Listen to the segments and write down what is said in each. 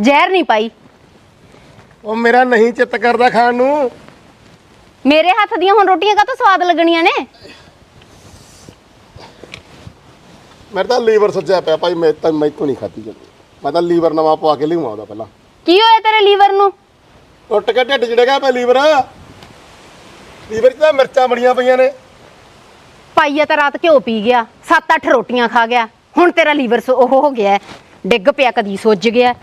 ਜ਼ਹਿਰ ਨਹੀਂ ਪਾਈ। ਉਹ ਮੇਰਾ ਨਹੀਂ ਚਿੱਤ ਕਰਦਾ ਖਾਣ ਨੂੰ। ਮੇਰੇ ਹੱਥ ਦੀਆਂ ਹੁਣ ਰੋਟੀਆਂ ਕਾਹਤੋਂ ਸਵਾਦ ਲੱਗਣੀਆਂ ਨੇ? ਮੇਰਾ ਤਾਂ ਲੀਵਰ ਸੱਜਿਆ ਪਿਆ ਭਾਈ ਮੈਂ ਤਾਂ ਮੈਂ ਤੋਂ ਨਹੀਂ ਖਾਧੀ ਜਾਂਦੀ। ਮੈਂ ਤਾਂ ਲੀਵਰ ਨਵਾਂ ਪਵਾ ਕੇ ਲਿਆਉਂ ਆਉਂਦਾ ਪਹਿਲਾਂ। ਕੀ ਹੋਇਆ ਤੇਰੇ ਲੀਵਰ ਨੂੰ? ਟੁੱਟ ਕੇ ਢਿੱਡ ਜਿਹੜੇਗਾ ਪਿਆ ਲੀਵਰ। ਲੀਵਰ 'ਚ ਤਾਂ ਮਿਰਚਾਂ ਬੜੀਆਂ ਪਈਆਂ ਨੇ। ਪਾਈਆ ਤਾਂ ਰਾਤ ਘਿਓ ਪੀ ਗਿਆ 7-8 ਰੋਟੀਆਂ ਖਾ ਗਿਆ। ਹੁਣ ਤੇਰਾ ਲੀਵਰ ਉਹ ਹੋ ਗਿਆ। ਹੈ। ਡਿੱਗ ਪਿਆ ਕਦੀ ਸੁੱਜ ਗਿਆ।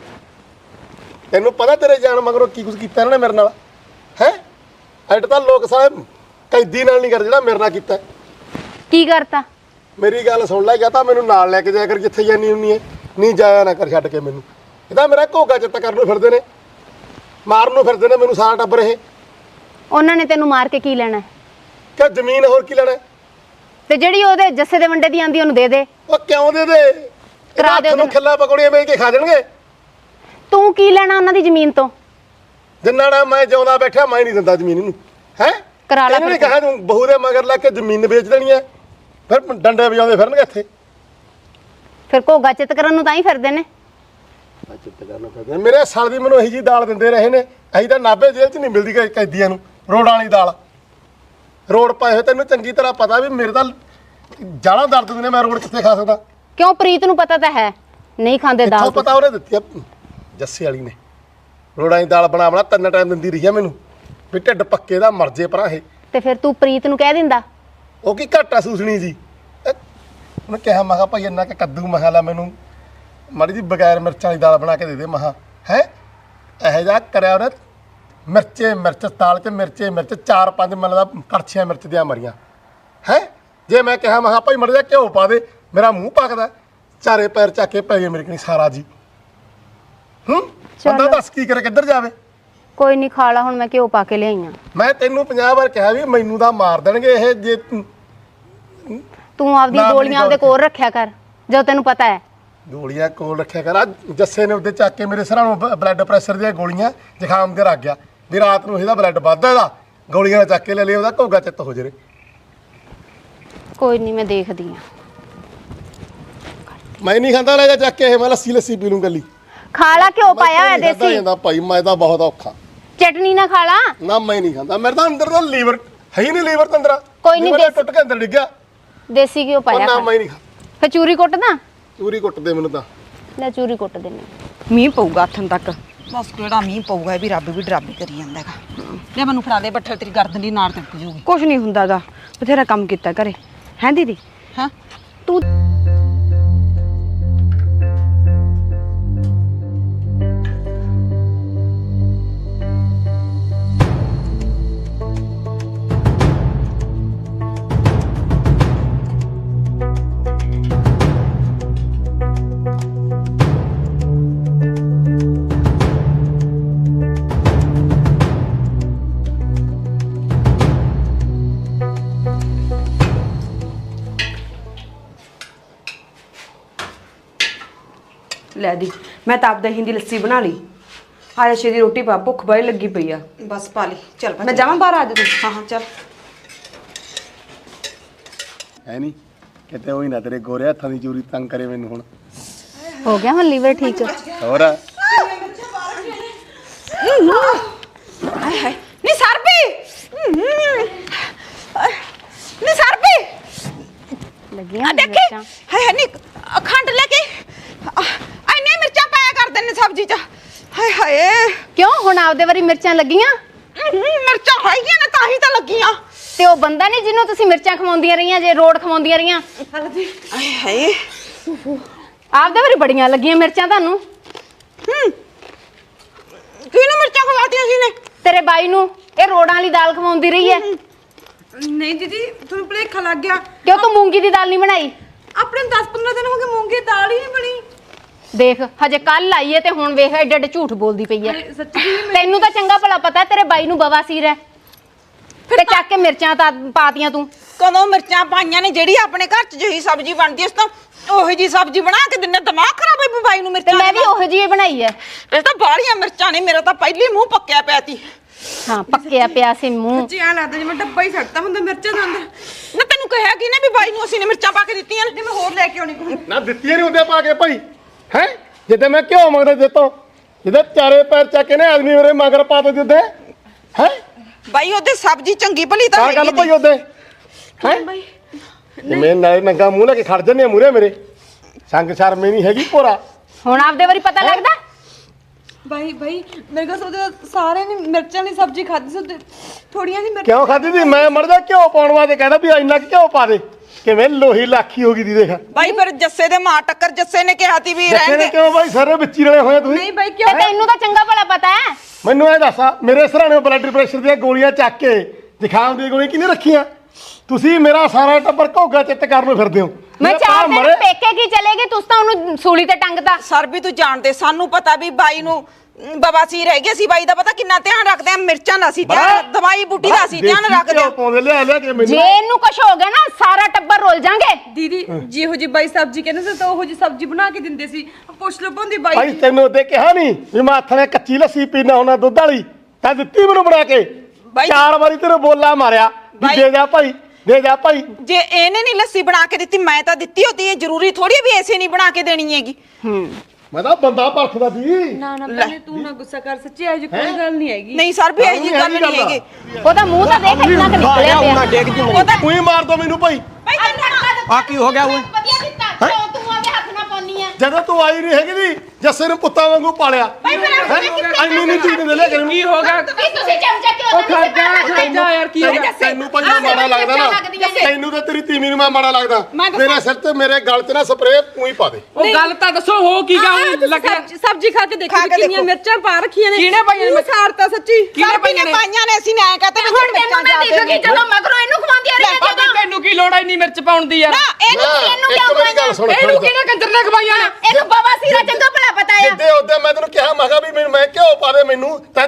ਤੈਨੂੰ ਪਤਾ ਤੇਰੇ ਜਾਨ ਮਗਰੋਂ ਕੀ ਕੁਝ ਕੀਤਾ ਇਹਨਾਂ ਨੇ ਮੇਰੇ ਨਾਲ? ਹੈ? ਐਡ ਤਾਂ ਲੋਕ ਸਾਹਿਬ ਕੈਦੀ ਨਾਲ ਨਹੀਂ ਕਰ ਜਿਹੜਾ ਮੇਰੇ ਨਾਲ ਕੀਤਾ। ਕੀ ਕਰਤਾ? ਮੇਰੀ ਗੱਲ ਸੁਣ ਲੈ ਜਾਂ ਤਾਂ ਮੈਨੂੰ ਨਾਲ ਲੈ ਕੇ ਜਾਇਆ ਕਰ ਜਿੱਥੇ ਜਾਨੀ ਹੁੰਨੀ ਹੈ ਨਹੀਂ ਜਾਇਆ ਨਾ ਕਰ ਛੱਡ ਕੇ ਮੈਨੂੰ। ਇਹ ਤਾਂ ਮੇਰਾ ਘੋਗਾ ਚਿੱਤ ਕਰਨ ਨੂੰ ਫਿਰਦੇ ਨੇ। ਮਾਰਨ ਨੂੰ ਫਿਰਦੇ ਨੇ ਮੈਨੂੰ ਸਾਰਾ ਟੱਬਰ ਇਹ ਉਹਨਾਂ ਨੇ ਤੈਨੂੰ ਮਾਰ ਕੇ ਕੀ ਲੈਣਾ? ਹੈ? ਕਿ ਜ਼ਮੀਨ ਹੋਰ ਕੀ ਲੈਣਾ? ਹੈ? ਤੇ ਜਿਹੜੀ ਉਹਦੇ ਜੱਸੇ ਦੇ ਵੰਡੇ ਦੀ ਆਂਦੀ ਉਹਨੂੰ ਦੇ ਦੇ। ਉਹ ਕਿਉਂ ਦੇ ਦੇ? ਕਰਾ ਦੇ ਖਿੱਲਾ ਪਕੌੜੀਆਂ ਵੇਚ ਕੇ ਖਾ ਜਾਣਗੇ। ਤੂੰ ਕੀ ਲੈਣਾ ਉਹਨਾਂ ਦੀ ਜ਼ਮੀਨ ਤੋਂ? ਜਿੰਨਾ ਨਾ ਮੈਂ ਜਿਉਂਦਾ ਬੈਠਾ ਮੈਂ ਨਹੀਂ ਦਿੰਦਾ ਜ਼ਮੀਨ ਇਹਨੂੰ। ਹੈ? ਕਰਾ ਲੈ ਇਹਨਾਂ ਨੇ ਫਿਰ। ਕਹਾ ਤੂੰ ਬਹੂ ਦੇ ਮਗਰ ਲੱਗ ਕੇ ਜ਼ਮੀਨ ਵੇਚ ਦੇਣੀ ਹੈ। ਫਿਰ ਡੰਡੇ ਵਜਾਉਂਦੇ ਫਿਰਨਗੇ ਇੱਥੇ। ਫਿਰ ਘੋਗਾ ਚਿੱਤ ਕਰਨ ਨੂੰ ਤਾਂ ਹੀ ਫਿਰਦੇ ਨੇ। ਚਿੱਤ ਕਰਨ ਫਿਰਦੇ ਨੇ। ਮੇਰੇ ਸਾਲ ਦੀ ਮੈਨੂੰ ਇਹੀ ਜੀ ਦਾਲ ਦਿੰਦੇ ਰਹੇ ਨੇ। ਅਸੀਂ ਤਾਂ ਨਾਭੇ ਜੇਲ੍ਹ 'ਚ ਨਹੀਂ ਮਿਲਦੀ ਕੈ- ਕੈਦੀਆਂ ਨੂੰ ਰੋਡ ਵਾਲੀ ਦਾਲ। ਰੋਡ ਪਾਏ ਹੋਏ ਤੈਨੂੰ ਚੰਗੀ ਤਰ੍ਹਾਂ ਪਤਾ ਵੀ ਮੇਰੇ ਤਾਂ ਜਾਲਾ ਦਰਦ ਨੇ ਮੈਂ ਰੋਡ ਕਿੱਥੇ ਖਾ ਸਕਦਾ। ਕਿਉਂ ਪ੍ਰੀਤ ਨੂੰ ਪਤਾ ਤਾਂ ਹੈ ਨਹੀਂ ਖਾਂਦੇ ਦਾਲ ਤੋਂ? ਪਤਾ ਉਹਨੇ ਦਿੱਤੀ ਆ? ਜੱਸੇ ਵਾਲੀ ਨੇ। ਰੋਡਾਂ ਦੀ ਦਾਲ ਬਣਾ ਬਣਾ ਤਿੰਨ ਟਾਈਮ ਦਿੰਦੀ ਰਹੀ ਆ ਮੈਨੂੰ। ਵੀ ਢਿੱਡ ਪੱਕੇ ਦਾ ਮਰ ਜੇ ਪਰਾਂ ਇਹ। ਤੇ ਫਿਰ ਤੂੰ ਪ੍ਰੀਤ ਨੂੰ ਕਹਿ ਦਿੰਦਾ? ਉਹ ਕੀ ਘਾਟਾ ਸੂਸਣੀ ਜੀ? ਇਹ ਉਹਨੇ ਕਿਹਾ ਮੈਂ ਕਿਹਾ ਭਾਈ ਇੰਨਾ ਕਿ ਕੱਦੂ ਮਸਾਲਾ ਮੈਨੂੰ ਮਾੜੀ ਜੀ ਬਗੈਰ ਮਿਰਚਾਂ ਦੀ ਦਾਲ ਬਣਾ ਕੇ ਦੇ ਦੇ ਮਹਾ ਹੈ? ਇਹੋ ਜਿਹਾ ਕਰਿਆ ਉਹਨੇ ਮਿਰਚੇ ਮਿਰਚ ਦਾਲ 'ਚ ਮਿਰਚੇ ਮਿਰਚ ਚਾਰ ਪੰਜ ਮਨ ਦਾ ਕੜਛੀਆਂ ਮਿਰਚ ਦੀਆਂ ਮਰੀਆਂ। ਹੈ? ਜੇ ਮੈਂ ਕਿਹਾ ਮੈਂ ਕਿਹਾ ਭਾਈ ਮੜ ਜਾ ਘਿਓ ਪਾ ਦੇ ਮੇਰਾ ਮੂੰਹ ਪੱਕਦਾ। ਚਾਰੇ ਪੈਰ ਚੱਕ ਕੇ ਪੈ ਗਏ ਮੇਰੇ ਕਨੀ ਸਾਰਾ ਜੀ। ਹੂੰ? ਬੰਦਾ। ਦੱਸ ਕੀ ਕਰੇ ਕਿੱਧਰ ਜਾਵੇ? ਕੋਈ ਨਹੀਂ ਖਾ ਲਾ ਹੁਣ ਮੈਂ ਘਿਓ ਪਾ ਕੇ ਲਿਆਈਆਂ ਮੈਂ ਤੈਨੂੰ 50 ਵਾਰ ਕਿਹਾ ਵੀ ਮੈਨੂੰ ਤਾਂ ਮਾਰ ਦੇਣਗੇ ਇਹ ਜੇ ਤੂੰ ਨਾ ਗੋਲੀਆਂ ਉਹਦੇ ਕੋਲ ਰੱਖਿਆ ਕਰ ਜਦੋਂ ਤੈਨੂੰ ਪਤਾ ਹੈ। ਗੋਲੀਆਂ ਕੋਲ ਰੱਖਿਆ ਕਰ। ਜੱਸੇ ਨੇ ਉੱਤੇ ਚੱਕ ਕੇ ਮੇਰੇ ਸਿਰਾਂ ਨੂੰ ਬ- ਬਲੱਡ ਪ੍ਰੈਸ਼ਰ ਦੀਆਂ ਗੋਲੀਆਂ ਜ਼ੁਕਾਮ ਦੇ ਰੱਖ ਗਿਆ। ਵੀ ਰਾਤ ਨੂੰ ਇਹਦਾ ਬਲੱਡ ਵੱਧਦਾ ਇਹਦਾ। ਗੋਲੀਆਂ ਨਾਲ ਚੱਕ ਕੇ ਲੈ ਲਈ ਉਹਦਾ ਘੋਗਾ ਚਿੱਤ ਹੋ ਜਰੇ ਕੋਈ ਨਹੀਂ ਮੈਂ ਦੇਖਦੀ ਆ। ਮੈਂ ਨਹੀਂ ਖਾਂਦਾ ਲੈ ਜਾ ਚੱਕ ਕੇ ਇਹ ਮੈਂ ਲੱਸੀ ਲੱਸੀ ਪੀ ਲੂੰ ਗੱਲੀ ਖਾ ਲਾ ਘਿਓ ਪਾਇਆ ਹੋਇਆ ਦੇਸੀ। ਜਾਂਦਾ ਭਾਈ ਮੈਂ ਤਾਂ ਬਹੁਤ ਔਖਾ। ਚਟਨੀ ਨਾ ਖਾ ਲਾ। ਨਾ ਮੈਂ ਨਹੀਂ ਖਾਂਦਾ ਮੇਰੇ ਤਾਂ ਅੰਦਰ ਦਾ ਲੀਵਰ ਹੈ ਹੀ ਨਹੀਂ ਲੀਵਰ ਤਾਂ ਅੰਦਰ। ਕੋਈ ਨੀ, ਦੇਸੀ- ਟੁੱਟ ਕੇ ਅੰਦਰ ਡਿੱਗਿਆ ਦੇਸੀ ਘਿਓ ਉਹ ਪਾਇਆ ਨਾ ਮੈਂ ਨਹੀਂ ਖਾਂਦਾ। ਫਿਰ ਚੂਰੀ ਕੁੱਟਦਾ ਚੂਰੀ ਕੁੱਟ ਦੇ ਮੈਨੂੰ ਤਾਂ। ਲੈ ਚੂਰੀ ਕੁੱਟ ਦੇਣੀ ਮੀਂਹ ਪਊਗਾ ਹੱਥਨ ਤੱਕ। ਬਸ ਕਿਹੜਾ ਮੀਂਹ ਪਊਗਾ ਇਹ ਵੀ ਰੱਬ ਵੀ ਡਰਾਬੀ ਕਰੀ ਜਾਂਦਾ ਹੈਗਾ। ਲੈ ਮੈਨੂੰ ਫੜਾ ਦੇ ਬੱਠਲ ਤੇਰੀ ਗਰਦਨ ਦੀ ਨਾੜ ਤਿਲਕ ਜੂਗੀ। ਕੁਛ ਨਹੀਂ ਹੁੰਦਾਗਾ ਬਥੇਰਾ ਕੰਮ ਕੀਤਾ ਘਰੇ। ਹੈ ਦੀਦੀ? ਹਾਂ? ਤੂੰ ਲੈ ਦੀ। ਮੈਂ ਤਾਂ ਆਪ ਦਹੀਂ ਦੀ ਲੱਸੀ ਬਣਾ ਲਈ। ਆਇਆ ਛੇ ਰੋਟੀ ਪਾ ਭੁੱਖ ਬੜੀ ਲੱਗੀ ਪਈ ਆ। ਬਸ ਪਾ ਲਈ। ਚੱਲ ਮੈਂ ਜਾਵਾਂ ਬਾਹਰ ਆ ਜਾ ਤੂੰ। ਹਾਂ ਹਾਂ ਚੱਲ। ਹੈ ਨਹੀਂ ਕਿਤੇ ਉਹੀ ਨਾ ਤੇਰੇ ਗੋਰੇ ਹੱਥਾਂ ਦੀ ਚੂਰੀ ਤੰਗ ਕਰੇ ਮੈਨੂੰ ਹੁਣ। ਹੋ ਗਿਆ ਹੁਣ ਲੀਵਰ ਠੀਕ? ਹੋਰ? ਹਾਏ ਹਾਏ ਨੀ ਸਰਪੀ ਨੀ ਸਰਪੀ ਲੱਗੀਆਂ ਆ ਦੇਖੀ। ਹਾਏ ਹਾਏ ਨੀ ਅਖੰਡ ਪਾਇਆ ਕਰਦੇ ਨੇ ਸਬਜ਼ੀ ਚ। ਹਾਏ ਹਾਏ। ਕਿਉਂ? ਹੁਣ ਆਪਦੇ ਵਾਰੀ ਮਿਰਚਾਂ ਲੱਗੀਆਂ? ਮਿਰਚਾਂ ਹੈਗੀਆਂ ਨੇ ਤਾਂ ਹੀ ਤਾਂ ਲੱਗੀਆਂ। ਤੇ ਉਹ ਬੰਦਾ ਨਹੀਂ ਜਿਹਨੂੰ ਤੁਸੀਂ ਮਿਰਚਾਂ ਖਵਾਉਂਦੀਆਂ ਰਹੀਆਂ ਜੇ ਰੋਡ ਖਵਾਉਂਦੀਆਂ ਰਹੀਆਂ? ਹਾਏ ਹਾਏ। ਆਪਦੇ ਵਾਰੀ ਬੜੀਆਂ ਲੱਗੀਆਂ ਮਿਰਚਾਂ ਤੁਹਾਨੂੰ। ਕਿਹਨੂੰ ਮਿਰਚਾਂ ਖਵਾਤੀਆਂ ਸੀ ਨੇ ਤੇਰੇ ਬਾਈ ਨੂੰ। ਇਹ ਰੋਡਾਂ ਵਾਲੀ ਦਾਲ ਖਵਾਉਂਦੀ ਰਹੀ ਹੈ। ਨਹੀਂ ਦੀਦੀ ਤੁਹਾਨੂੰ ਭੁਲੇਖਾ ਲੱਗ ਗਿਆ। ਕਿਉਂ ਤੂੰ ਮੂੰਗੀ ਦੀ ਦਾਲ ਨਹੀਂ ਬਣਾਈ? ਆਪਣੇ 10-15 ਦਿਨ ਹੋ ਗਏ ਮੂੰਗੀ ਦਾਲ ਹੀ ਨਹੀਂ ਬਣੀ। ਦੇਖ ਹਜੇ ਕੱਲ ਆਈ ਤੇ ਹੁਣ ਵੇਖ ਐਡੇ ਐਡੇ ਝੂਠ ਬੋਲਦੀ ਪਈ ਅਰੇ ਸੱਚੀ ਤੈਨੂੰ ਤਾਂ ਚੰਗਾ ਭਲਾ ਪਤਾ ਤੇਰੇ ਬਾਈ ਨੂੰ ਬਵਾਸੀਰ ਹੈ ਤੇ ਚੱਕ ਕੇ ਮਿਰਚਾਂ ਤਾਂ ਪਾਤੀਆਂ ਤੂੰ। ਕਦੋਂ ਮਿਰਚਾਂ ਪਾਈਆਂ ਨੇ ਜਿਹੜੀ ਆਪਣੇ ਘਰ 'ਚ ਜਿਹੀ ਸਬਜ਼ੀ ਬਣਦੀ ਇਸ ਤੋਂ ਉਹੀ ਜੀ ਸਬਜ਼ੀ ਬਣਾ ਕੇ ਦਿੰਨੇ ਦਿਮਾਗ ਖਰਾਬ ਹੈ ਬਾਈ ਨੂੰ ਤੇ ਮਿਰਚਾਂ ਮੈਂ ਵੀ ਉਹੋ ਜਿਹੀ ਬਣਾਈ ਹੈ ਇਹ ਤਾਂ ਬਾਹਲੀਆਂ ਮਿਰਚਾਂ ਨੇ ਮੇਰਾ ਤਾਂ ਪਹਿਲੀ ਮੂੰਹ ਪੱਕਿਆ ਪਿਆ ਤੀ ਹਾਂ ਪੱਕਿਆ ਪਿਆ ਸੀ ਮੂੰਹ। ਜੀ ਆ ਲੱਗਦਾ ਜਿਵੇਂ ਡੱਬਾ ਹੀ ਛੱਡਤਾ ਹੁੰਦਾ ਮਿਰਚਾਂ ਦੇ ਅੰਦਰ। ਨਾ ਤੈਨੂੰ ਕਿਹਾ ਕਿ ਨੇ ਵੀ ਬਾਈ ਨੂੰ ਅਸੀਂ ਨੇ ਮਿਰਚਾਂ ਪਾ ਕੇ ਦਿੱਤੀਆਂ ਨੇ। ਮੈਂ ਹੋਰ ਲੈ ਕੇ ਆਉਣੀ ਕੋਈ ਨਾ ਦਿੱਤੀਆਂ ਨਹੀਂ ਹੁੰਦੇ ਪਾ ਕੇ ਭਾਈ। ਹੈ? ਜਿੱਦਾਂ ਮੈਂ ਕਿਉਂ ਮੰਗਦਾ ਦਿੱਤੋ ਇਹਦੇ ਚਾਰੇ ਪੈਰ ਚੱਕ ਕੇ ਨੇ ਆਦਮੀ ਮੇਰੇ ਮਗਰ ਪਾ ਦੇ ਦਿੱਤੇ ਹੈ? ਬਾਈ ਉਹਦੇ ਸਬਜ਼ੀ ਚੰਗੀ ਭਲੀ ਤਾਂ ਕਾ ਗੱਲ ਹੈਗੀ ਤੀ। ਉਹਦੇ। ਹੈ? ਮੈਂ ਨਾਲੇ ਨੰਗਾ ਮੂੰਹ ਲੈ ਕੇ ਖੜ ਜੰਨੇ ਮੂਰੇ ਮੇਰੇ। ਸੰਗ ਸ਼ਰਮੇ ਨਹੀਂ ਹੈਗੀ ਭੋਰਾ। ਹੁਣ ਆਪਦੇ ਵਾਰੀ ਪਤਾ ਲੱਗਦਾ? ਬਾਈ ਬਾਈ ਮੇਰੇ ਕੋਲ ਸੋਚਦਾ ਸਾਰੇ ਨੇ ਮਿਰਚਾਂ ਦੀ ਸਬਜ਼ੀ ਖਾਧੀ ਸੋ ਥੋੜੀਆਂ ਦੀ ਮਿਰਚ ਕਿਉਂ ਖਾਦੀ ਸੀ? ਮੈਂ ਮਰਦਾ ਘਿਓ ਪਾਉਣ ਵਾਸਤੇ ਕਹਿੰਦਾ ਵੀ ਇੰਨਾ ਕੁ ਘਿਓ ਪਾ ਦੇ। ਕਿਵੇਂ ਲੋਹੀ ਲਾਖੀ ਹੋ ਗਈ ਦੀ ਦੇਖ। ਬਾਈ ਫਿਰ ਜੱਸੇ ਦੇ ਮਾਂ ਟੱਕਰ ਜੱਸੇ ਨੇ ਕਿਹਾ ਤੀ ਵੀ ਨੇ ਰਹਿਣਗੇ ਕਿਉਂ ਬਾਈ? ਸਾਰੇ ਵਿੱਚੀ ਰਲੇ ਹੋਏ ਆ ਤੁਸੀਂ। ਨਹੀਂ ਬਾਈ ਕਿਉਂ ਤੈਨੂੰ ਤਾਂ ਚੰਗਾ ਭਲਾ ਪਤਾ ਹੈ। ਮੈਨੂੰ ਇਹ ਦੱਸਾ ਮੇਰੇ ਸਰਾਣੇ ਬਲੱਡ ਪ੍ਰੈਸ਼ਰ ਦੀਆਂ ਗੋਲੀਆਂ ਚੱਕ ਕੇ ਜ਼ੁਕਾਮ ਦੀਆਂ ਗੋਲੀਆਂ ਕਿਹਨੇ ਰੱਖੀਆਂ? ਤੁਸੀਂ ਮੇਰਾ ਸਾਰਾ ਟੱਬਰ ਘੋਗਾ ਚਿੱਤ ਕਰਨ ਨੂੰ ਫਿਰਦੇ ਹੋ। ਮੈਂ ਮੇਰਾ ਚਾਰ ਭਰਾ ਦਿਨ ਮਰੇ- ਪੇਕੇ ਕੀ ਚਲੇਗੀ? ਤੁਸੀਂ ਤਾਂ ਉਹਨੂੰ ਸੂਲੀ ਤੇ ਟੰਗਦਾ ਸਰ ਵੀ ਤੂੰ ਜਾਣਦੇ ਸਾਨੂੰ ਪਤਾ ਵੀ ਬਾਈ ਨੂੰ ਅਮ, ਬਵਾਸੀਰ ਹੈਗੀ ਸੀ ਬਾਈ ਦਾ ਪਤਾ ਕਿੰਨਾ ਧਿਆਨ ਰੱਖਦੇ ਆ ਮਿਰਚਾਂ ਦਾ ਸੀ ਬੜਾ- ਧਿਆਨ ਦਵਾਈ ਬੂਟੀ ਦਾ ਸੀ ਧਿਆਨ ਦੇਸੀ ਰੱਖਦੇ ਘਿਓ ਆ ਪਾਉਂਦੇ ਲਿਆ ਲਿਆ ਕੇ ਜੇ ਮੈਨੂੰ ਇਹਨੂੰ ਕੁਝ ਹੋ ਗਿਆ ਨਾ ਸਾਰਾ ਟੱਬਰ ਰੁੱਲ ਜਾਣਗੇ। ਦੀਦੀ ਜਿਹੋ ਜੀ ਬਾਈ ਸਬਜ਼ੀ ਕਹਿੰਦੇ ਸੀ ਤਾਂ ਉਹੋ ਜੀ ਸਬਜ਼ੀ ਬਣਾ ਕੇ ਦਿੰਦੇ ਸੀ। ਪੁੱਛ ਲਓ ਭੁੰਦੀ ਬਾਈ ਭਾਈ ਤੈਨੂੰ ਉਹਦੇ ਕਿਹਾ ਨਹੀਂ ਵੀ ਮੈਂ ਹੱਥ ਨਾਲ ਕੱਚੀ ਲੱਸੀ ਪੀਣਾ ਹੁੰਦਾ ਦੁੱਧ ਵਾਲੀ ਤਾਂ ਦਿੱਤੀ ਮੈਨੂੰ ਬਣਾ ਕੇ। ਬਾਈ- ਚਾਰ ਵਾਰੀ ਤੈਨੂੰ ਬੋਲਾ ਮਾਰਿਆ ਵੀ ਬਾਈ- ਦੇ ਜਾ ਭਾਈ। ਦੇ ਜਾ ਭਾਈ। ਜੇ ਇਹਨੇ ਨਹੀਂ ਲੱਸੀ ਬਣਾ ਕੇ ਦਿੱਤੀ ਮੈਂ ਤਾਂ ਦਿੱਤੀ ਹੁੰਦੀ ਹੈ ਜ਼ਰੂਰੀ ਥੋੜੀ ਵੀ ਐਸੇ ਨਹੀਂ ਬਣਾ ਕੇ ਦੇਣੀ ਹੈਗੀ। ਮੈਂ ਤਾਂ ਬੰਦਾ ਪਰਖਦਾ ਸੀ। ਨਾ ਨਾ ਪਹਿਲੇ ਤੂੰ ਨਾ ਗੁੱਸਾ ਕਰ ਸੱਚੀ ਇਹੋ ਜੀ ਕੋਈ ਗੱਲ ਨਹੀਂ ਹੈਗੀ। ਨਹੀਂ ਸਰ ਵੀ ਇਹ ਜੀ ਗੱਲ ਨਹੀਂ ਹੈਗੀ। ਉਹਦਾ ਮੂੰਹ ਤਾਂ ਦੇਖ ਕਿੰਨਾ ਕੁ ਨਿਕਲਿਆ ਪਿਆ। ਉਹਦਾ ਉਹੀ ਮਾਰ ਦੋ ਮੈਨੂੰ ਭਾਈ। ਆ ਕੀ ਹੋ ਗਿਆ ਓਏ? ਵਧੀਆ ਦਿੱਤਾ ਕਿਉਂ ਤੂੰ ਆਵੇ ਹੱਥ ਨਾਲ ਪਾਉਣੀ ਆ। ਜਦੋਂ ਤੂੰ ਆਈ ਨਹੀਂ ਹੈਗੀ ਦੀ ਜੱਸੇ ਨੂੰ ਪੁੱਤਾਂ ਵਾਂਗੂ ਪਾਲਿਆ। ਐਨੀ ਨਹੀਂ ਚੀਜ਼ ਦੇ ਲੈ ਕੇ ਕੀ ਹੋ ਵੀ ਤੁਸੀਂ ਚਮਚਾ ਕਿਉਂ ਉਹ ਖਰਚਾ ਖਰਚਾ ਯਾਰ ਕੀ ਹੋ ਗਿਆ ਤੈਨੂੰ ਭਾਈ ਮਾੜਾ ਲੱਗਦਾ ਨਾ। ਤੈਨੂੰ ਤੇ ਤੇਰੀ ਤੀਵੀਂ ਨੂੰ ਮੈਂ ਮਾੜਾ ਲੱਗਦਾ। ਮੇਰੇ ਸਿਰ ਤੇ ਮੇਰੇ ਗਲ 'ਚ ਨਾ ਸਪਰੇਅ ਉਹੀ ਪਾ ਦੇ। ਉਹ ਗੱਲ ਤਾਂ ਦੱਸੋ ਹੋ ਕੀ ਗਿਆ ਹੁਣ ਲੱਗਿਆ? ਸਬਜ਼ੀ ਖਾ ਕੇ ਦੇਖੋ ਕੇ ਕਿੰਨੀਆਂ। ਮਿਰਚਾਂ ਪਾ ਰੱਖੀਆਂ ਨੇ। ਕਿਹਨੇ ਪਾਈਆਂ ਨੇ ਸਾਰਤਾ ਸੱਚੀ। ਕਿਹਨੇ ਪਾਈਆਂ ਨੇ? ਪਾਈਆਂ ਨੇ ਅਸੀਂ ਨੇ ਐ ਕਹਤੇ ਵੀ ਹੁਣ ਤੈਨੂੰ ਮੈਂ ਦਿਖ। ਗਈ ਜਦੋਂ ਮਗਰੋਂ ਇਹਨੂੰ ਖਵਾਉਂਦੀ ਆ ਰਹੀ ਭਾਬੀ ਤੈਨੂੰ ਕੀ ਲੋੜ ਐ ਇੰਨੀ ਮਿਰਚ ਪਾਉਣ ਦੀ ਯਾਰ? ਨਾ ਇਹਨੂੰ ਇਹਨੂੰ ਕਿਉਂ ਸੁਣ ਇਹਨੂੰ ਖੜ ਜਾ। ਕਿਹਨੇ ਕੰਜਰ ਨੇ ਖਵਾਈਆਂ ਨੇ? ਇਹਨੂੰ ਬਾਬਾ ਸੀਰਾ ਚੰਗਾ ਭਲਾ ਪਤਾ ਆ। ਜਿੱਦੇ ਉਹਦੇ ਮੈਂ ਤੈਨੂੰ ਕਿਹਾ ਮੈਂ ਕਿਹਾ ਵੀ ਮੈਂ ਕਿਉਂ ਪਾ ਦੇ ਮੈਨੂੰ ਤੈਂ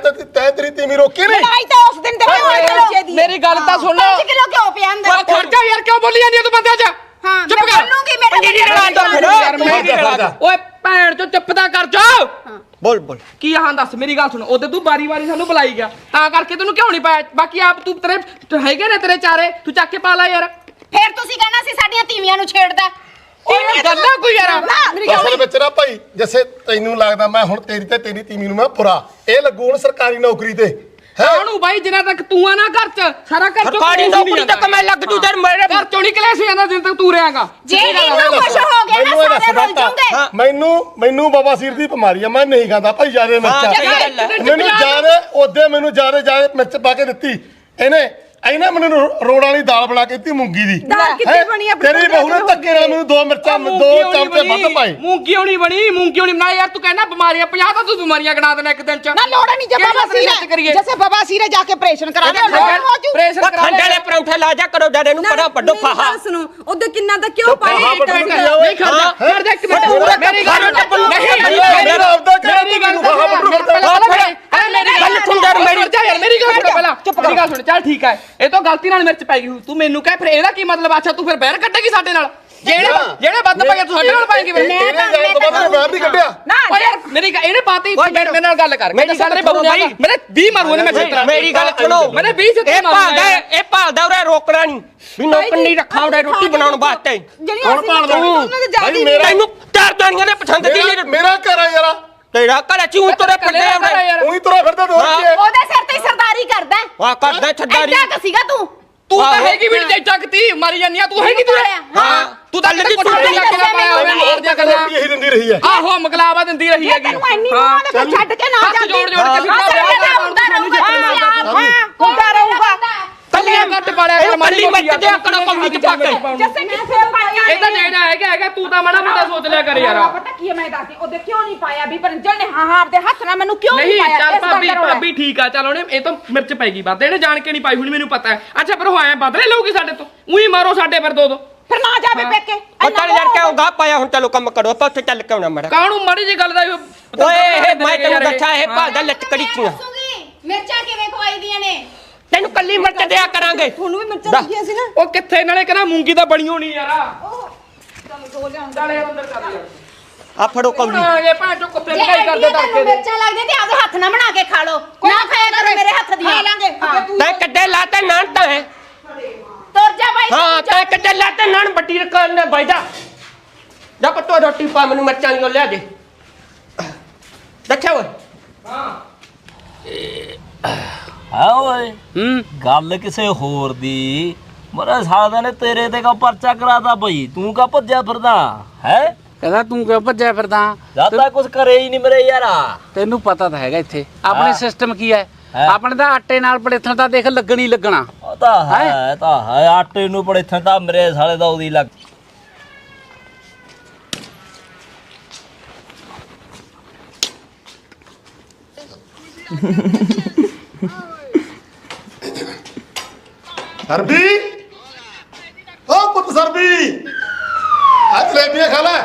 ਤੈਂ ਤੇਰੀ ਤੀਵੀਂ ਰੋਕੀ ਨਹੀਂ? ਲੜਾਈ ਤਾਂ ਉਸ ਦਿਨ ਦੇ ਬੱਚੇ ਦੀ ਮੇਰੀ ਗੱਲ ਤਾਂ ਸੁਣ 5 ਕਿਲੋ ਘਿਓ ਪਿਆ ਅੰਦਰ ਉਹ ਖਰਚਾ ਯਾਰ ਕਿਉਂ ਬੋਲੀ ਜਾਂਦੀ ਐ ਤੂੰ ਬੰਦੇ 'ਚ? ਹਾਂ ਚੁੱਪ ਮੈਂ ਕਰ। ਬੋਲੂੰਗੀ ਮੇਰੇ ਦੀ ਲੜਾਈ ਤਾਂ ਫਿਰ ਯਾਰ ਮੈਂ ਲੜਾ ਓਏ ਭੈਣ ਚੋ ਚੁੱਪ ਤਾਂ ਕਰ ਜਾ। ਬੋਲ ਬੋਲ। ਕੀ ਹਾਂ ਦੱਸ ਮੇਰੀ ਗੱਲ ਸੁਣ। ਉਹਦੇ ਤੂੰ ਬਾਰੀ ਬਾਰੀ ਸਾਨੂੰ ਬੁਲਾਈ ਗਿਆ। ਤਾਂ ਕਰਕੇ ਤੈਨੂੰ ਕਿਉਂ ਨਹੀਂ ਪਾਇਆ। ਬਾਕੀ ਆਪ ਤੂੰ ਤੇਰੇ ਹੈਗੇ ਨੇ ਤੇਰੇ ਚਾਰੇ। ਤੂੰ ਚੱਕ ਕੇ ਪਾ ਲੈ ਯਾਰ। ਫਿਰ ਤੁਸੀਂ ਕਹਿਣਾ ਸੀ ਸਾਡੀਆਂ ਤੀਵੀਆਂ ਨੂੰ ਛੇੜਦਾ। ਓਏ ਗੱਲਾਂ ਕੋਈ ਯਾਰ। ਅਸਲ ਵਿੱਚ ਨਾ ਭਾਈ ਜੱਸੇ ਤੈਨੂੰ ਲੱਗਦਾ ਮੈਂ ਹੁਣ ਤੇਰੀ ਤੇ ਤੇਰੀ ਤੀਵੀਂ ਨੂੰ ਮੈਂ ਪੁਰਾ ਇਹ ਲੱਗੂ ਹੁਣ ਸਰਕਾਰੀ ਨੌਕਰੀ ਤੇ। ਹੈ? ਕਾਹਨੂੰ ਬਾਈ ਜਿੰਨਾ ਤੱਕ ਤੂੰ ਆ ਨਾ ਘਰ ਚ ਸਾਰਾ ਘਰ ਚੋਂ ਸਰਕਾਰੀ ਕਲੇਸ਼ ਹੀ ਨੌਕਰੀ ਨਹੀਂ ਤੱਕ ਮੈਂ ਲੱਗ ਜੂ ਜਦ ਮੇਰੇ ਘਰ ਚੋਂ ਨਹੀਂ ਕਲੇਸ਼ ਜਾਂਦਾ ਜਿੰਨ ਤੱਕ ਤੂੰ ਰਿਆਂਗਾ ਜੇ ਇਹਨੂੰ ਕੁਝ ਹੋ ਗਿਆ ਨਾ ਮੈਨੂੰ ਸਾਰੇ ਰੁੱਲ ਜੂਗੇ। ਮੈਨੂੰ ਮੈਨੂੰ ਬਾਬਾ ਸੀਰ ਦੀ ਬਿਮਾਰੀ ਆ ਮੈਂ ਨਹੀਂ ਖਾਂਦਾ ਭਾਈ ਮਿਰਚਾਂ। ਮੈਨੂੰ ਉਹਦੇ ਜਿਆਦੇ ਮਿਰਚ ਪਾ ਕੇ ਦਿੱਤੀ। ਇਹਨੇ ਇਹਨੇ ਮੈਨੂੰ ਰੋੜਾਂ ਵਾਲੀ ਦਾਲ ਬਣਾ ਕੇ ਦਿੱਤੀ ਮੂੰਗੀ ਦੀ ਦਾਲ ਕਿੱਥੇ ਹੈਂ? ਬਣੀ ਆਪਣੀ ਤੇਰੀ ਬਹੂ ਨੇ ਧੱਕੇ ਨਾਲ ਮੈਨੂੰ ਦੋ ਮਿਰਚਾਂ ਦੋ ਚਮਚੇ ਵੱਧ ਪਾਏ ਮੂੰਹ ਕਿਉਂ ਨਹੀਂ ਬਣੀ ਮੂੰਹ ਕਿਉਂ ਨਹੀਂ ਬਣਾਇਆ ਯਾਰ ਤੂੰ ਕਹਿੰਦਾ ਬਿਮਾਰੀਆਂ 50 ਤਾਂ ਤੂੰ ਬਿਮਾਰੀਆਂ ਗਣਾ ਦੇਣਾ ਇੱਕ ਦਿਨ ਚ ਨਾ ਲੋੜ ਨਹੀਂ ਜੇ ਕਿਹੜੀ ਬਾਬਾ ਆਪਣੇ ਸੱਚ ਕਰੀਏ? ਸੀਰੇ ਜੈਸੇ ਬਾਬਾ ਸੀਰੇ ਜਾ ਕੇ ਆਪਰੇਸ਼ਨ ਕਰਾ ਦੇ ਲੋੜ ਹੋ ਜੂ ਪ੍ਰੈਸ਼ਰ ਕਰਾ ਖੰਡੇ ਵਾਲੇ ਪਰੌਂਠੇ ਲਾ ਜਾ ਕਰੋ ਜਦ ਇਹਨੂੰ ਪੜਾ ਮੇਰੀ ਫਾਹਾ ਗੱਲ ਸੁਣੋ ਉਹਦੇ ਕਿੰਨਾ ਦਾ ਕਿਉਂ ਪਾਈ ਫਾਹਾ ਇੱਕ ਮਿੰਟ ਵੱਢੋ ਨਹੀਂ ਖੜਦਾ ਖੜਦਾ ਇੱਕ ਮਿੰਟ। ਮੇਰੀ ਗੱਲ ਹਾਂ। ਨਹੀਂ। ਮੇਰੀ ਮੇਰਾ ਆਪਦਾ ਘਰ ਮੇਰੀ ਗੱਲ ਤੈਨੂੰ ਫਾਹਾ ਵੱਢੋ ਮੇਰੀ। ਗੱਲ ਗੱਲ ਸੁਣ ਯਾਰ ਮੇਰੀ ਯਾਰ ਮੇਰੀ ਗੱਲ ਸੁਣ ਪਹਿਲਾਂ ਮੇਰੀ ਗੱਲ ਸੁਣ ਚੱਲ ਠੀਕ ਹੈ ਇਹ ਤਾਂ ਗਲਤੀ ਨਾਲ ਮਿਰਚ ਪੈ ਗਈ ਹੋਊ। ਤੂੰ ਮੈਨੂੰ ਕਹਿ ਫਿਰ ਇਹਦਾ ਕੀ ਮਤਲਬ? ਅੱਛਾ ਤੂੰ ਫਿਰ ਬਹਿਰ ਕੱਢੇਗੀ ਸਾਡੇ ਨਾਲ। ਜਿਹੜੇ ਜਿਹੜੇ ਵੱਧ ਪੈ ਗਏ ਤੂੰ ਸਾਡੇ ਨਾਲ ਪਾਏਂਗੀ ਫਿਰ ਇਹਨੇ ਜਾਣ ਤੋਂ ਬਾਅਦ ਬਾਹਰ ਨਹੀਂ ਕੱਢਿਆ। ਨਾ ਓ ਯਾਰ ਮੇਰੀ ਗੱਲ ਇਹਨੇ ਪਾਤੀ ਮੇਰੇ ਨਾਲ ਗੱਲ ਕਰ। ਮੇਰੀ ਗੱਲ ਬਹੂ ਬਾਈ। ਮੇਰੇ 20 ਮਾਰੂ ਨੇ ਮੈਂ ਛੇਤਰਾ ਮੇਰੀ ਗੱਲ ਸੁਣੋ। ਮੈਨੇ 20 ਛੇਤਰਾ ਇਹ ਭਾਲਦਾ ਇਹ ਭਾਲਦਾ ਉਰੇ ਰੋਕਣਾ ਨਹੀਂ। ਵੀ ਨੌਕਰ ਨਹੀਂ ਰੱਖਾ ਉਰੇ ਰੋਟੀ ਬਣਾਉਣ ਵਾਸਤੇ। ਜਿਹੜੀ ਹੁਣ ਭਾਲਦਾ ਉਹਨਾਂ ਦੇ ਭਾਈ ਜਾਂਦੀ ਮੇਰਾ ਤੈਨੂੰ ਚਾਰ ਦਾਣੀਆਂ ਦੇ ਪਸੰਦ ਦੀ ਮੇਰਾ- ਮੇਰਾ ਘਰ ਆ ਯਾਰਾ। ਤੇਰਾ ਘਰ ਚ ਤੁਰੇ ਉਰੇ ਯਾਰ। ਉਹੀ ਤੁਰਾ ਫਿਰਦਾ ਦੋਰ ਕੇ। ਉਹਦੇ ਸਿਰ ਤੇ ਹੀ ਸਰਦਾਰੀ ਕਰਦਾ ਹੈ। ਵਾ ਕਰਦਾ ਛੱਡਾਰੀ ਐਡਾ ਕੁ ਸੀਗਾ ਤੂੰ। ਤੂੰ ਤਾਂ ਆਹੋ। ਹੈਗੀ ਵੀ ਨਹੀਂ ਚੱਕਤੀ ਮਾਰੀ ਜਾਂਦੀ ਆ। ਤੂੰ ਹੈਗੀ ਤੂੰ ਹਾਂ। ਤੂੰ ਤਾਂ ਲੱਗੀ ਤੇ ਜਾ ਕੇ ਨਾ ਪਾਇਆ ਹੋਵੇ ਮਾਰ ਦਿਆ ਰੋਟੀ ਇਹੀ ਦਿੰਦੀ ਰਹੀ ਹੈ। ਆਹੋ ਮਗਲਾਵਾ ਦਿੰਦੀ ਰਹੀ ਹੈਗੀ। ਤੈਨੂੰ ਇੰਨੀ ਮਾਂ ਨੇ ਫਿਰ ਛੱਡ ਕੇ ਨਾ ਹੱਥ ਜਾਂਦੀ। ਜੋੜ ਜੋੜ ਕੇ ਹਾਂ, ਫਿਰ ਸਰਦਾਰ ਹੁੰਦਾ ਰਹੂਗਾ ਹਾਂ ਹੁੰਦਾ ਰਹੂਗਾ। ਕੱਟ ਪਾੜਿਆ ਕਰ ਕੱਲੀ ਮਿਰਚ ਦਿਆ ਕਰੋ ਕੌਲੀ ਚ ਪਾ ਕੇ। ਜੈਸੇ ਕਿੱਥੇ ਪਾਈਆਂ ਇਹ ਤਾਂ ਜਿਹੜਾ ਹੈਗਾ ਹੈਗਾ ਤੂੰ ਤਾਂ ਮਾੜਾ ਮੋਟਾ ਸੋਚ ਲਿਆ ਕਰ ਯਾਰ। ਪਤਾ ਕੀ ਹੈ ਮੈਂ ਦੱਸਦੀ ਉਹਦੇ ਕਿਉਂ ਨਹੀਂ ਪਾਇਆ? ਵੀ ਪਰੰਜਲ ਨੇ ਹਾਂ ਹਾਂ ਆਪਦੇ ਹੱਥ ਨਾਲ ਮੈਨੂੰ ਕਿਉਂ ਨਹੀਂ ਨਹੀਂ ਪਾਇਆ? ਚੱਲ ਭਾਬੀ ਦਾ। ਭਾਬੀ ਠੀਕ ਆ ਚੱਲ ਉਹਨੇ ਇਹ ਤਾਂ ਮਿਰਚ ਪੈ ਗਈ ਵੱਧ ਇਹਨੇ ਜਾਣ ਕੇ ਨਹੀਂ ਪਾਈ ਹੁਣ ਮੈਨੂੰ ਪਤਾ ਹੈ। ਅੱਛਾ ਪਰ ਉਹ ਬਦਲੇ ਲਊਗੀ ਸਾਡੇ ਤੋਂ? ਉਹੀ ਮਾਰੋ ਸਾਡੇ ਪਰ ਦੋ ਦੋ। ਫਿਰ ਨਾ ਜਾਵੇ ਪੇਕੇ। ਚੱਲ ਯਾਰ ਕਿਉਂ ਗਾ ਪਾਇਆ? ਹੁਣ ਚਲੋ ਕੰਮ ਕਰੋ ਆਪਾਂ ਉੱਥੇ ਚੱਲ ਕੇ ਆਉਣਾ ਮੇਰਾ ਕਾਹਨੂੰ ਮਾੜੀ ਜੀ ਗੱਲ ਦਾ ਓਏ ਇਹ ਮੈਂ ਤੈਨੂੰ ਇਹ। ਦੱਸਿਆ ਇਹ ਭਾਲਦਾ ਲਟਕੜੀ ਚੀਆਂ। ਮਿਰਚਾਂ ਕਿਵੇਂ ਖਵਾਈ ਦੀਆਂ ਨੇ? ਤੈਨੂੰ ਕੱਲੀ ਮਿਰਚ ਦਿਆ ਕਰਾਂਗੇ। ਤੁਹਾਨੂੰ ਵੀ ਮਿਰਚਾਂ ਲੱਗੀਆਂ ਸੀ ਨਾ। ਉਹ ਕਿੱਥੇ? ਨਾਲੇ ਕਹਿੰਦਾ ਮੂੰਗੀ ਤਾਂ ਬਣੀ ਹੋਣੀ ਯਾਰ। ਅੰਦਰ ਕਰ ਆ ਫੜੋ ਕੌਲੀ। ਆ ਗਏ ਭਾਂ ਚੋ ਕੁੱਤੇ ਲੜਾਈ ਕਰਦੇ ਤੜਕੇ ਦੇ। ਮਿਰਚਾਂ ਲੱਗਦੀਆਂ ਤੇ ਆਪਦੇ ਹੱਥ ਨਾਲ ਬਣਾ ਕੇ ਖਾ ਲਓ। ਨਾ ਖਾਇਆ ਕਰੋ ਮੇਰੇ ਹੱਥ ਦੀਆਂ। ਖਾ ਲਾਂਗੇ। ਤੈਂ ਕੱਡੇ ਲਾਤੇ ਨਾਨ ਤਾਂ ਹੈ। ਤੁਰ ਜਾ ਬਾਈ ਹਾਂ ਤੈਂ ਕੱਡੇ ਲਾਤੇ ਨਾਨ ਬੱਟੀ ਰਕਨ ਨੇ ਬਾਈਦਾ ਜਾ ਪੱਤੋ ਰੋਟੀ ਪਾ ਮੈਨੂੰ ਮਿਰਚਾਂ ਦੀ ਉਹ ਲਿਆ ਦੇ। ਦੱਸਿਆ ਓਏ? ਹਾਂ। ਓਏ। ਹੂੰ। ਗੱਲ ਕਿਸੇ ਹੋਰ ਦੀ। ਮਰਾ ਸਾਦਾ ਨੇ ਤੇਰੇ ਤੇ ਕਾ ਪਰਚਾ ਕਰਾਤਾ ਬਈ? ਤੂੰ ਕਾ ਭੱਜਿਆ ਫਿਰਦਾ ਹੈ? ਕਹਿੰਦਾ ਤੂੰ ਕਿਉਂ ਭੱਜਿਆ ਫਿਰਦਾ? ਜ਼ਿਆਦਾ ਕੁਝ ਕਰੇ ਹੀ ਨਹੀਂ ਮੇਰੇ ਯਾਰਾ। ਤੈਨੂੰ ਪਤਾ ਤਾਂ ਹੈਗਾ ਇੱਥੇ। ਆਪਣੇ ਹਾਂ। ਸਿਸਟਮ ਕੀ ਹੈ? ਹੈ। ਆਪਣੇ ਤਾਂ ਆਟੇ ਨਾਲ ਪੜੇਥਣ ਤਾਂ ਦੇਖ ਲੱਗਣੀ ਲੱਗਣਾ। ਉਹ ਤਾਂ ਹੈ? ਤਾਂ ਹੈ। ਆਟੇ ਨੂੰ ਪੜੇ ਇੱਥੇ ਤਾਂ ਮੇਰੇ ਸਾਲੇ ਦਾ ਉਹਦੀ ਲੱਗ ਸਰਬੀ। ਓ ਪੁੱਤ ਸਰਬੀ। ਆ ਜਲੇਬੀਆਂ ਖਾ ਲੈ।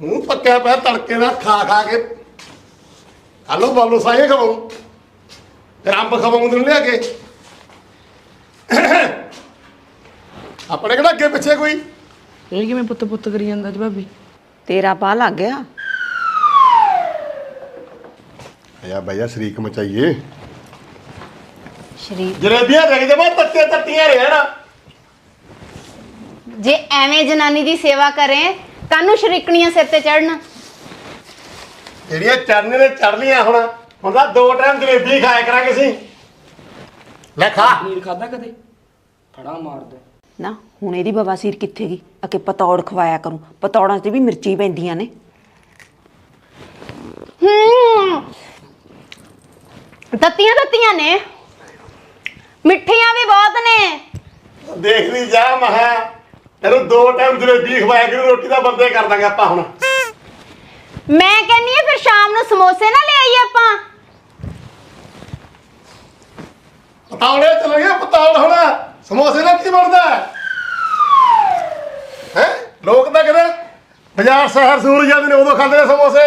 ਮੂੰਹ ਪੱਕਿਆ ਪਿਆ, ਤੜਕੇ ਦਾ ਖਾ ਖਾ ਕੇ। ਹਲੋ ਬਾਲੋ ਸਾਏ ਖਵਾਉ ਫਿਰ ਅੰਬ ਖਵਾਉਂ ਤੈਨੂੰ ਲਿਆ ਕੇ। ਆਪਣੇ ਕਿਹੜਾ ਅੱਗੇ ਪਿੱਛੇ ਕੋਈ? ਇਹ ਕਿਵੇਂ ਪੁੱਤ ਪੁੱਤ ਕਰੀ ਜਾਂਦਾ ਜੀ ਭਾਬੀ ਤੇਰਾ ਪਾ ਲੱਗ ਗਿਆ। ਆਇਆ ਭਈਆ ਸ਼ਰੀਕ ਮਚਾਈਏ। ਸ਼ਰੀਫ ਜਲੇਬੀਆਂ ਦੇਖ ਦੇ ਬਾਅਦ ਤੱਤੇ ਤੱਤੀਆਂ ਰਹਿਣ। ਜੇ ਐਵੇਂ ਜਨਾਨੀ ਦੀ ਸੇਵਾ ਕਰੇ ਕਾਨੂੰ ਸ਼ਰੀਕਣੀਆਂ ਸਿਰ ਤੇ ਚੜਨ ਜਿਹੜੀਆਂ ਚਰਨੇ ਨੇ ਚੜ ਲੀਆਂ ਹੁਣ ਹੁਣ ਤਾਂ ਦੋ ਟਾਈਮ ਜਲੇਬੀ ਖਾਇਆ ਕਰਾਂਗੇ ਅਸੀਂ। ਲੈ ਖਾ। ਪਨੀਰ ਖਾਦਾ ਕਦੇ? ਫੜਾ ਮਾਰਦਾ ਨਾ। ਹੁਣ ਇਹਦੀ ਬਵਾਸੀਰ ਕਿੱਥੇ ਗਈ? ਅਕੇ ਪਤੌੜ ਖਵਾਇਆ ਕਰੂੰ। ਪਤੌੜਾਂ 'ਚ ਵੀ ਮਿਰਚੀ ਪੈਂਦੀਆਂ ਨੇ। ਹੂੰ। ਤੱਤੀਆਂ ਤੱਤੀਆਂ ਨੇ। ਮਿੱਠੀਆਂ ਵੀ ਬਹੁਤ ਨੇ। ਦੇਖ ਲਈ ਜਾ ਮਹਾ। ਤੈਨੂੰ ਦੋ ਟਾਈਮ ਜਲੇਬੀ ਖਵਾਇਆ ਕਰੂ ਰੋਟੀ ਦਾ ਬੰਦੇ ਕਰ ਦਾਂਗੇ ਆਪਾਂ ਹੁਣ। ਮੈਂ ਕਹਿੰਨੀ ਆ ਫਿਰ ਸ਼ਾਮ ਨੂੰ ਸਮੋਸੇ ਨਾ ਲੈ ਆਈਏ ਆਪਾਂ। ਪਤੌੜੇ ਚਲੇ ਗਏ ਪਤੌੜ ਹੁਣ। ਸਮੋਸੇ ਨਾਲ ਕੀ ਬਣਦਾ? ਹੈ ਲੋਕ ਤਾਂ ਕਹਿੰਦੇ ਬਾਜ਼ਾਰ ਸ਼ਹਿਰ ਸੂਰ ਜਾਂਦੇ ਨੇ ਉਦੋਂ ਖਾਂਦੇ ਨੇ ਸਮੋਸੇ।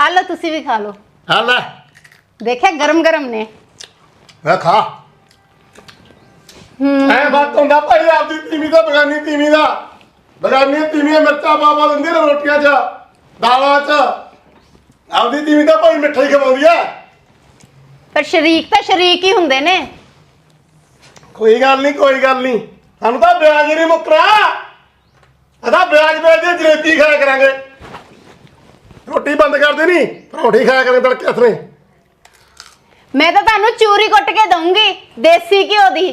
ਆ ਲਓ ਤੁਸੀਂ ਵੀ ਖਾ ਲਓ। ਆ ਲੈ। ਦੇਖਿਆ ਗਰਮ ਗਰਮ ਨੇ। ਲੈ ਖਾ। ਐ ਬਾਤ ਹੁੰਦਾ ਭਾਈ ਆਪਦੀ ਤੀਵੀਂ ਦਾ ਬਗਾਨੀ ਤੀਵੀਂ ਦਾ। ਬਗਾਨੀ ਤੀਵੀਂ ਮਿਰਚਾਂ ਬਾਬਾ ਦਿੰਦੀ ਨੇ ਰੋਟੀਆਂ 'ਚ ਦਾਲਾਂ 'ਚ। ਆਪਦੀ ਤੀਵੀਂ ਦਾ ਭਾਈ ਮਿੱਠਾ ਹੀ ਖਵਾਉਂਦੀ ਆ ਪਰ ਸ਼ਰੀਕ ਤਾਂ ਸ਼ਰੀਕ ਹੀ ਹੁੰਦੇ ਨੇ। ਕੋਈ ਗੱਲ ਨਹੀਂ ਕੋਈ ਗੱਲ ਨਹੀਂ ਸਾਨੂੰ ਤਾਂ ਵਿਆਜ ਹੀ ਨਹੀਂ ਮੁੱਕਰਾ। ਅਦਾ ਵਿਆਜ ਵੇਚ ਦੇ ਜਲੇਬੀ ਖਾਇਆ ਕਰਾਂਗੇ। ਰੋਟੀ ਬੰਦ ਕਰ ਦੇਣੀ ਪਰੌਂਠੀ ਖਾਇਆ ਕਰਾਂਗੇ ਤੜਕੇ ਹੱਥ ਨੇ। ਮੈਂ ਤਾਂ ਤੁਹਾਨੂੰ ਚੂਰੀ ਕੁੱਟ ਕੇ ਦਊਂਗੀ ਦੇਸੀ ਘਿਓ ਦੀ।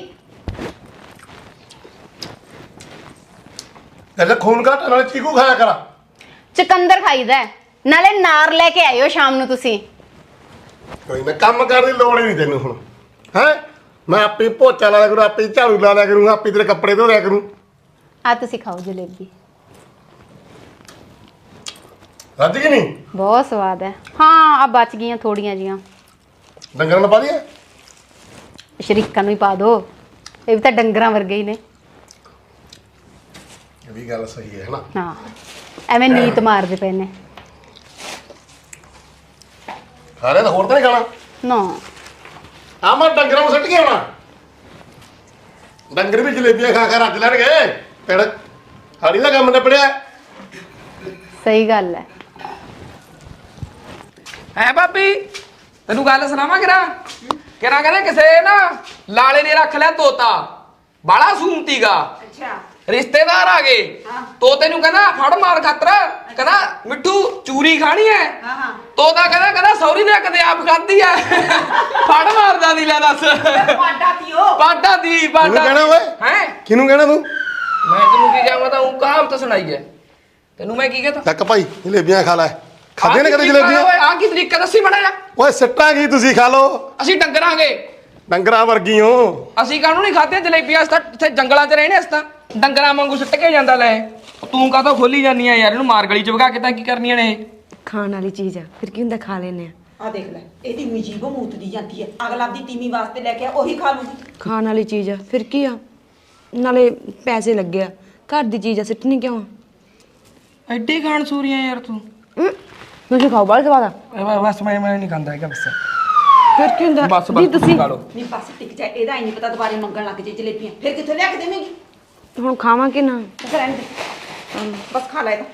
ਤੇ ਖੂਨ ਘੱਟ ਨਾਲ ਚੀਕੂ ਖਾਇਆ ਕਰਾ। ਚਕੰਦਰ ਖਾਈਦਾ ਹੈ। ਨਾਲੇ ਨਾਰ ਲੈ ਕੇ ਆਇਓ ਸ਼ਾਮ ਨੂੰ ਤੁਸੀਂ। ਕੋਈ ਨਾ ਕੰਮ ਕਰਨ ਦੀ ਲੋੜ ਹੀ ਨਹੀਂ ਤੈਨੂੰ ਹੁਣ। ਹੈ? ਮੈਂ ਆਪੇ ਪੋਚਾ ਲਾ ਲਿਆ ਕਰੂੰ ਆਪੇ ਝਾੜੂ ਲਾ ਲਿਆ ਕਰੂੰ ਆਪੇ ਤੇਰੇ ਕੱਪੜੇ ਧੋ ਲਿਆ ਕਰੂੰ। ਆ ਤੁਸੀਂ ਖਾਓ ਜਲੇਬੀ। ਰੱਜ ਗਈ ਨਹੀਂ ਬਹੁਤ ਸਵਾਦ ਹੈ। ਹਾਂ ਆ ਬਚ ਗਈਆਂ ਥੋੜੀਆਂ ਜੀਆਂ। ਡੰਗਰਾਂ ਨੂੰ ਪਾ ਦਈਏ? ਸ਼ਰੀਕਾਂ ਨੂੰ ਹੀ ਪਾ ਦਿਓ ਇਹ ਵੀ ਤਾਂ ਡੰਗਰਾਂ ਵਰਗੇ ਹੀ ਨੇ। ਇਹ ਵੀ ਗੱਲ ਸਹੀ ਹੈ ਹਨਾ? ਹਾਂ। ਐਵੇਂ ਨੀਤ ਮਾਰਦੇ ਪਏ ਨੇ। ਖਾ ਲਿਆ ਤਾਂ ਹੋਰ ਤਾਂ ਨਹੀਂ ਖਾਣਾ? ਨਾ। ਆ ਮੈਂ ਡੰਗਰਾਂ ਨੂੰ ਸੁੱਟ ਕੇ ਆਉਣਾ। ਡੰਗਰ ਵੀ ਜਲੇਬੀਆਂ ਖਾ ਖਾ ਰੱਜ ਲੈਣਗੇ। ਪੇੜ ਹਾੜੀ ਦਾ ਕੰਮ ਨਿਬੜਿਆ। ਸਹੀ ਗੱਲ ਹੈ। ਹੈ ਭਾਬੀ? ਤੈਨੂੰ ਗੱਲ ਸੁਣਾਵਾਂ ਕਿਰਾ ਕਿਰਾ ਕਹਿੰਦੇ ਕਿਸੇ ਨਾ ਲਾਲੇ ਨੇ ਰੱਖ ਲਿਆ ਤੋਤਾ। ਬਾਲਾ ਸੂਮਤੀਗਾ ਅੱਛਾ। ਰਿਸ਼ਤੇਦਾਰ ਆ ਗਏ। ਤੋਤੇ ਨੂੰ ਕਹਿੰਦਾ ਫੜ ਮਾਰ ਖਾਤਰ। ਕਹਿੰਦਾ ਮਿੱਠੂ ਚੂਰੀ ਖਾਣੀ ਐ ਤੋਤਾ ਕਹਿੰਦਾ ਕਹਿੰਦਾ ਸੌਰੀ ਨੇ ਕਦੇ ਆਪ ਖਾਧੀ ਐ ਫੜ ਮਾਰਦਾ ਦੀ ਲੈ ਦੱਸ। ਪਾਡਾ ਦੀ ਉਹ ਪਾਡਾ ਦੀ ਕਹਿਣਾ ਓਏ? ਹੈ? ਕਿਹਨੂੰ ਕਹਿਣਾ ਤੂੰ? ਮੈਂ ਤੈਨੂੰ ਕੀ ਕਹਾਂ ਤਾਂ ਉਹ ਕਹਾਵਤ ਸੁਣਾਈ ਐ ਤੈਨੂੰ ਮੈਂ ਕੀ ਕਹਤਾ? ਚੱਕ ਭਾਈ ਜਲੇਬੀਆਂ ਖਾ ਲੈ। ਖਾਦੇ ਨੇ ਕਦੇ ਜਲੇਬੀਆਂ? ਆ ਕੀ ਤਰੀਕਾ ਦੱਸੀ ਮੜਾ ਜਾ ਓਏ ਸਿੱਟਾਂ ਕੀ ਤੁਸੀਂ ਖਾ ਲਓ? ਅਸੀਂ ਡੰਗਰਾਂਗੇ। ਡੰਗਰਾਂ ਵਰਗੀ ਹੋ ਅਸੀਂ ਕਾਹਨੂੰ ਨਹੀਂ ਖਾਦੇ ਜਲੇਬੀਆਂ? ਅਸੀਂ ਤਾਂ ਇੱਥੇ ਜੰਗਲਾਂ 'ਚ ਰਹਿਣੇ ਅਸੀਂ ਤਾਂ ਡੰਗਰਾਂ ਵਾਂਗੂ ਸੁੱਟ ਕੇ ਜਾਂਦਾ ਲੈ। ਤੂੰ ਕਾਹਤੋਂ ਖੋਲੀ ਜਾਂਦੀ ਆ ਯਾਰ? ਇਹਨੂੰ ਮਾਰ ਗਲੀ 'ਚ ਵਗਾ ਕੇ ਤਾਂ ਕੀ ਕਰਨੀਆਂ ਨੇ? ਇਹ ਖਾਣ ਵਾਲੀ ਚੀਜ਼ ਆ। ਫਿਰ ਕੀ ਹੁੰਦਾ? ਖਾ ਲੈਨੇ ਆ ਆ ਦੇਖ ਲੈ ਇਹਦੀ ਮਜੀਬ ਮੂਤਦੀ ਜਾਂਦੀ ਹੈ ਅਗਲਾ ਦੀ ਤੀਵੀਂ ਵਾਸਤੇ ਲੈ ਕੇ ਆ ਉਹੀ ਖਾ ਲੂਗੀ। ਖਾਣ ਵਾਲੀ ਚੀਜ਼ ਆ। ਫਿਰ ਕੀ ਆ? ਨਾਲੇ ਪੈਸੇ ਲੱਗੇ ਆ। ਘਰ ਦੀ ਚੀਜ਼ ਆ ਸਿੱਟਣੀ ਕਿਉਂ ਆ? ਐਡੇ ਖਾਣ ਸੂਰੀਆਂ ਯਾਰ ਤੂੰ। ਤੁਸੀਂ ਖਾਓ ਬਾਹਰ ਸਵਾਦ ਆ ਬ- ਬਸ ਮੈਂ ਮੈਂ ਨਹੀਂ ਖਾਂਦਾ ਹੈਗਾ ਬਸ। ਫਿਰ ਕੀ ਹੁੰਦਾ? ਬਸ ਬਸ ਤੁਸੀਂ ਖਾ ਲਓ ਨਹੀਂ ਬਸ ਟਿਕ ਜਾ ਇਹਦਾ ਹੀ ਨਹੀਂ ਪਤਾ ਦੁਬਾਰੇ ਮੰਗਣ ਲੱਗ ਜੇ ਜਲੇਬੀਆਂ। ਫਿਰ ਕਿੱਥੋਂ ਲਿਆ ਕੇ ਦੇਵੇਂਗੀ? ਹੁਣ ਖਾਵਾਂ ਕਿ ਨਾ? ਬਸ ਰਹਿਣ ਦੇ। ਬਸ ਖਾ ਲੈ ਇਹਦਾ